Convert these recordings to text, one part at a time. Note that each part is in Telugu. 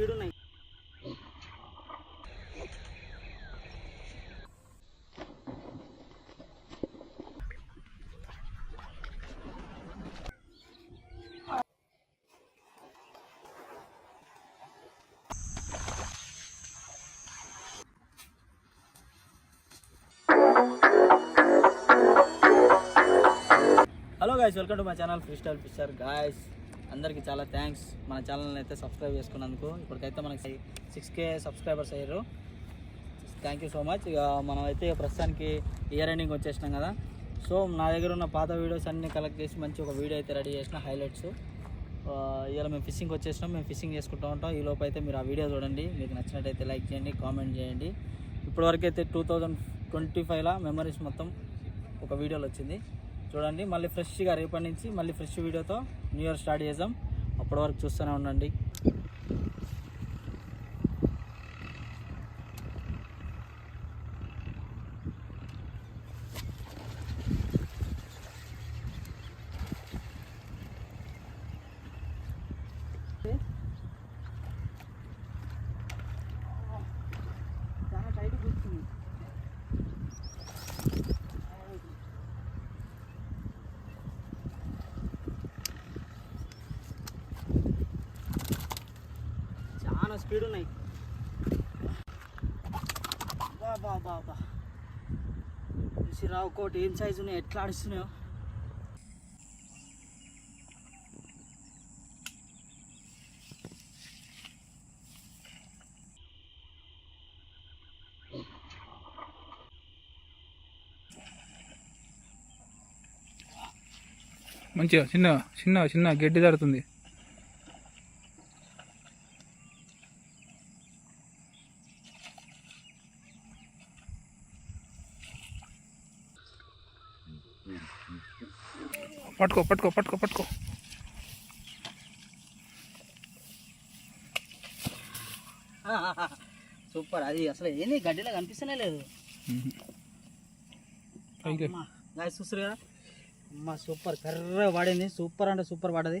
Hello guys, welcome to my channel Freestyle Fisher. Guys, అందరికీ చాలా థ్యాంక్స్ మన ఛానల్ని అయితే సబ్స్క్రైబ్ చేసుకున్నందుకు ఇప్పటికైతే మనకి సిక్స్ కే సబ్స్క్రైబర్స్ అయ్యారు థ్యాంక్ యూ సో మచ్ ఇక మనమైతే ప్రస్తుతానికి ఇయర్ ఎండింగ్ వచ్చేసినాం కదా సో నా దగ్గర ఉన్న పాత వీడియోస్ అన్నీ కలెక్ట్ చేసి మంచి ఒక వీడియో అయితే రెడీ చేసిన హైలైట్స్ ఇవాళ మేము ఫిషింగ్ వచ్చేసినాం మేము ఫిషింగ్ చేసుకుంటూ ఉంటాం ఈ లోపు అయితే మీరు ఆ వీడియో చూడండి మీకు నచ్చినట్టయితే లైక్ చేయండి కామెంట్ చేయండి ఇప్పటివరకు అయితే టూ థౌజండ్ ట్వంటీ ఫైవ్లో మెమరీస్ మొత్తం ఒక వీడియోలు వచ్చింది చూడండి మళ్ళీ ఫ్రెష్గా రేపటి నుంచి మళ్ళీ ఫ్రెష్ వీడియోతో న్యూ ఇయర్ స్టార్ట్ చేద్దాం అప్పటి వరకు చూస్తూనే ఉండండి ఏడున్నాయి బా బాబా రావు కోటి ఏం సైజ్ ఉన్నాయి ఎట్లా ఆడిస్తున్నాయో మంచిగా చిన్న చిన్న చిన్న గడ్డి దాడుతుంది పట్టుకో పట్టుకో పట్టుకో పట్టుకో సూపర్ అది అసలు ఏంది గడ్డిలో కనిపిస్తూనే లేదు చూస్తారు కదా అమ్మ సూపర్ కర్ర పడింది సూపర్ అంటే సూపర్ పడది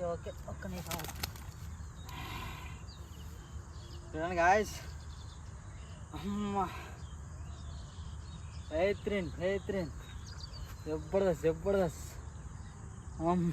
ఓకే ఓకే ఒక్క నిమిషం చూడండి గాయస్ అమ్మ రైత్రిన్ రైత్రిన్ జబర్దస్త్ జబర్దస్త్ అమ్మ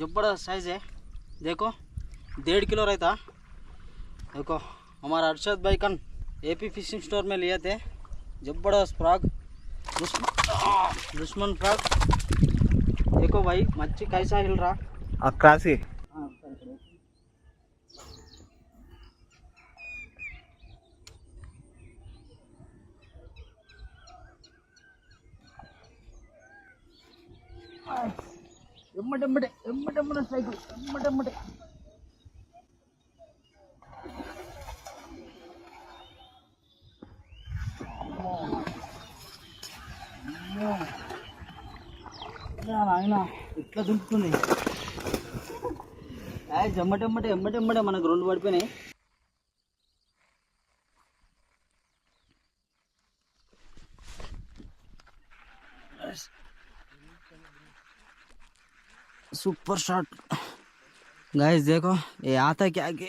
जब्बड़ साइज़ है देखो डेढ़ किलो रहता देखो हमारा अर्षद भाई कन ए पी फिशिंग स्टोर में लिए थे जबरदस्त फ्रॉग दुश्मन फ्रॉग देखो भाई मच्छी कैसा हिल रहा अक्कासी Nice. हाँ, ఎమ్మటెమ్మటే ఎమ్మటెమ్మట స్ట్రైకులు ఎమ్మటెమ్మటే ఆయన ఎట్లా దుంకుతుంది జమ్మటెమ్మటే ఎమ్మటెమ్మటే మనకు రెండు పడిపోయినాయి सुपर शॉट गाइस देखो ये आता क्या कि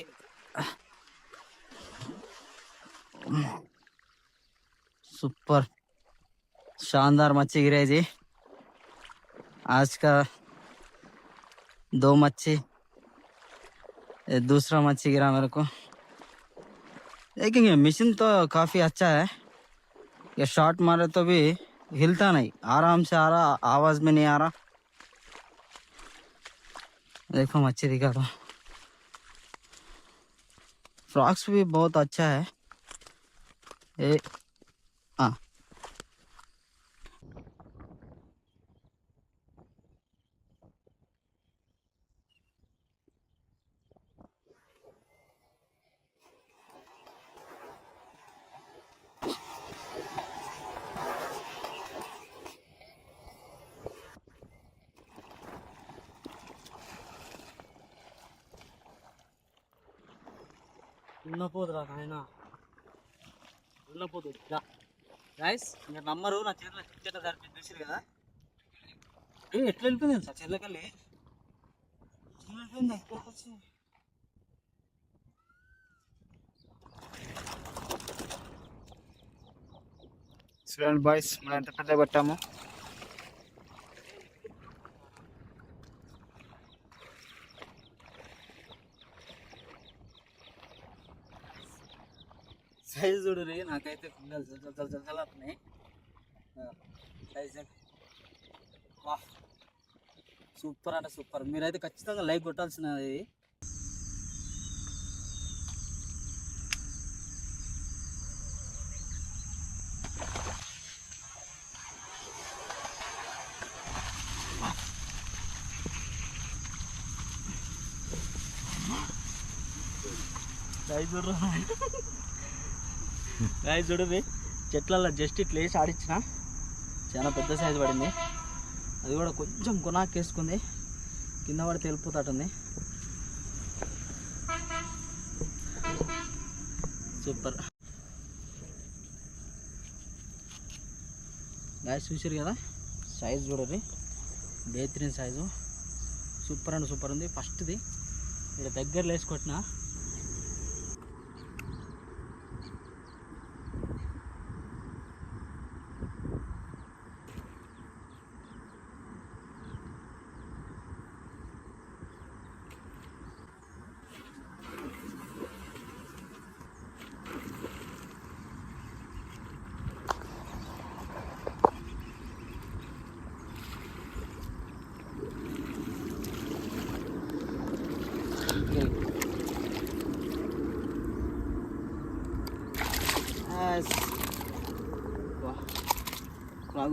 सुपर शानदार मच्छी गिरे जी आज का दो मच्छी दूसरा मच्छी गिरा मेरे को देखेंगे मशीन तो काफ़ी अच्छा है ये शॉट मारे तो भी हिलता नहीं आराम से आ रहा आवाज़ में नहीं आ रहा देखो मच्छी दिखा रहा तो। फ्रॉक्स भी बहुत अच्छा है ये దున్నపోదురా నాయన దున్నపోదు రైస్ మీరు నమ్మరు నా చేతిలో చేతిలో సరిపోయింది చూసారు కదా ఏ ఎట్లా వెళ్ళిపోయింది సార్ చేతిలోకెళ్ళి వెళ్ళిపోయింది ఎక్కడికి చూడండి బాయ్స్ మనం ఎంత పెద్ద పెట్టాము సైజు రే నాకైతే కుండలు జల జల జలపన్నాయి సైజ్ వా సూపర్ అంటే సూపర్ మీరైతే ఖచ్చితంగా లైక్ కొట్టాల్సినది చూడరా రాయి చూడువి చెట్లలో జస్ట్ ఇట్లా వేసి ఆడిచ్చిన చాలా పెద్ద సైజు పడింది అది కూడా కొంచెం కొనాకేసుకుంది కింద పడితే వెళ్ళిపోతాటుంది సూపర్ గాయస్ చూసారు కదా సైజు చూడండి బేత్రిన్ సైజు సూపర్ అండ్ సూపర్ ఉంది ఫస్ట్ది ఇక్కడ దగ్గర వేసుకొట్టినా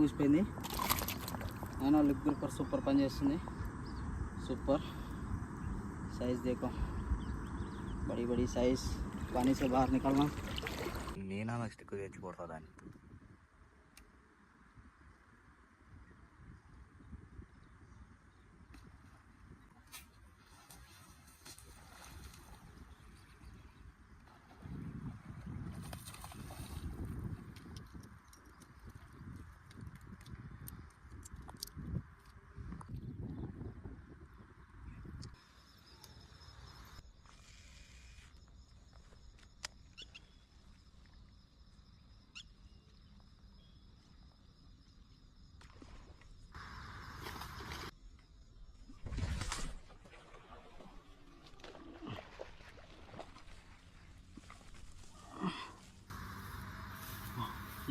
కొట్టిన బాగా ఊసిపోయింది అయినా లిక్ గ్రూపర్ సూపర్ పని చేస్తుంది సూపర్ साइज देखो बड़ी बड़ी साइज पानी से बाहर निकलना నేనా స్టిక్ తెచ్చి కొడతా దాన్ని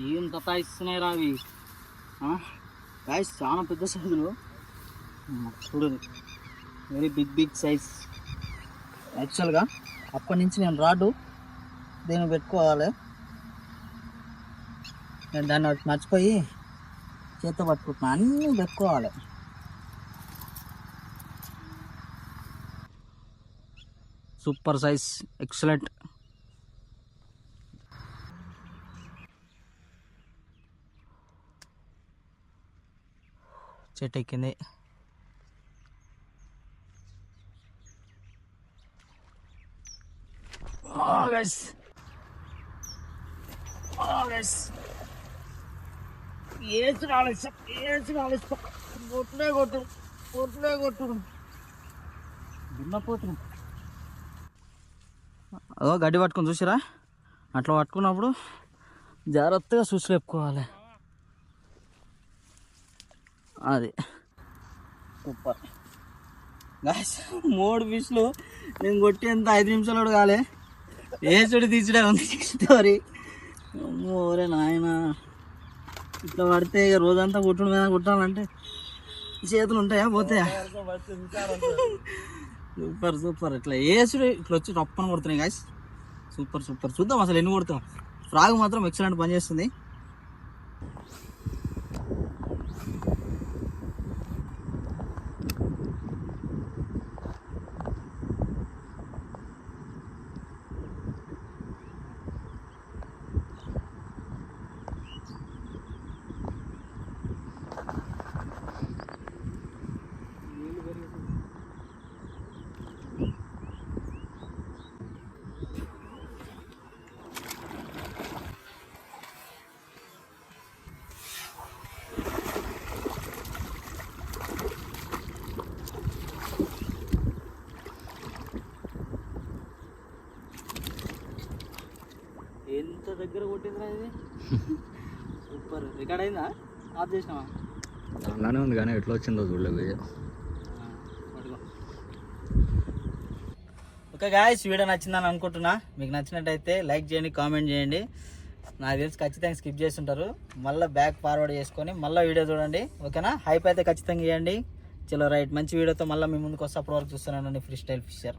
ఏం తాయిస్తున్నాయి రావి గాయస్ చాలా పెద్ద సైజులు చూడదు వెరీ బిగ్ బిగ్ సైజ్ యాక్చువల్గా అప్పటి నుంచి నేను రాడు దీన్ని పెట్టుకోవాలి నేను దాన్ని మర్చిపోయి చేత్తో పట్టుకుంటున్నా అన్నీ పెట్టుకోవాలి సూపర్ సైజ్ ఎక్సలెంట్ చెట్టు ఎక్కింది కొట్టు అదో గడ్డి పట్టుకుని చూసిరా అట్లా పట్టుకున్నప్పుడు జాగ్రత్తగా చూసి లేపుకోవాలి అది కుప్ప గాయస్ మూడు పీసులు నేను కొట్టేంత ఐదు నిమిషాలు కాలే వేసుడు తీసుడే ఉంది స్టోరీ ఓరే నాయన ఇట్లా పడితే ఇక రోజంతా కొట్టుడు మీద కొట్టాలంటే చేతులు ఉంటాయా పోతాయా సూపర్ సూపర్ ఇట్లా వేసుడు ఇట్లా వచ్చి రప్పని కొడుతున్నాయి గాయస్ సూపర్ సూపర్ చూద్దాం అసలు ఎన్ని కొడతాం ఫ్రాగ్ మాత్రం ఎక్సలెంట్ పనిచేస్తుంది సూపర్ రికార్డ్ అయిందా ఆఫ్ చేసినావా అలానే ఉంది కానీ ఎట్లా వచ్చిందో చూడలేదు ఓకే గాయస్ వీడియో నచ్చిందని అనుకుంటున్నా మీకు నచ్చినట్టయితే లైక్ చేయండి కామెంట్ చేయండి నాకు తెలిసి ఖచ్చితంగా స్కిప్ చేస్తుంటారు మళ్ళీ బ్యాక్ ఫార్వర్డ్ చేసుకొని మళ్ళీ వీడియో చూడండి ఓకేనా హైప్ అయితే ఖచ్చితంగా ఇవ్వండి చలో రైట్ మంచి వీడియోతో మళ్ళీ మీ ముందుకు వస్తే వరకు చూస్తున్నానండి ఫ్రీ స్టైల్ ఫిషర్